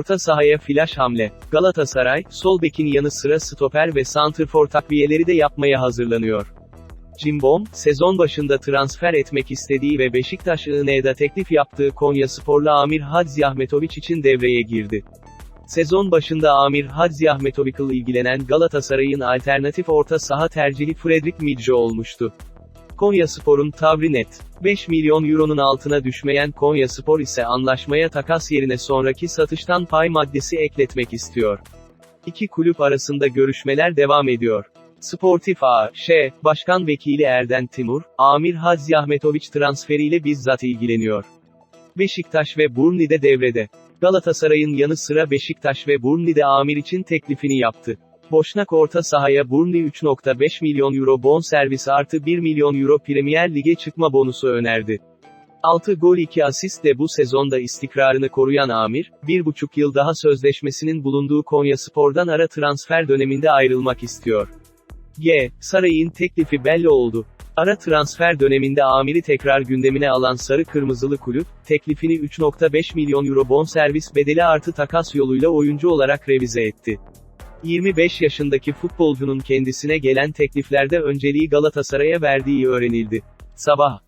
Orta sahaya flash hamle. Galatasaray, sol bekin yanı sıra stoper ve santrfor takviyeleri de yapmaya hazırlanıyor. Cimbom, sezon başında transfer etmek istediği ve Beşiktaş INE'da teklif yaptığı Konya Sporlu Amir Hadzi Ahmetoviç için devreye girdi. Sezon başında Amir Hadzi Ahmetoviç'le ilgilenen Galatasaray'ın alternatif orta saha tercihi Fredrik Midjo olmuştu. Konya Spor'un tavrı net. 5 milyon euronun altına düşmeyen Konya Spor ise anlaşmaya takas yerine sonraki satıştan pay maddesi ekletmek istiyor. İki kulüp arasında görüşmeler devam ediyor. Sportif A.Ş. Başkan Vekili Erden Timur, Amir Hadzi Ahmetoviç transferiyle bizzat ilgileniyor. Beşiktaş ve Burnley'de devrede. Galatasaray'ın yanı sıra Beşiktaş ve Burnley'de Amir için teklifini yaptı. Boşnak orta sahaya Burnley 3.5 milyon euro bonservis artı 1 milyon euro Premier Lig'e çıkma bonusu önerdi. 6 gol 2 asist de bu sezonda istikrarını koruyan Amir, 1,5 yıl daha sözleşmesinin bulunduğu Konya Spor'dan ara transfer döneminde ayrılmak istiyor. G. Saray'ın teklifi belli oldu. Ara transfer döneminde Amir'i tekrar gündemine alan Sarı Kırmızılı Kulüp, teklifini 3.5 milyon euro bonservis bedeli artı takas yoluyla oyuncu olarak revize etti. 25 yaşındaki futbolcunun kendisine gelen tekliflerde önceliği Galatasaray'a verdiği öğrenildi. Sabah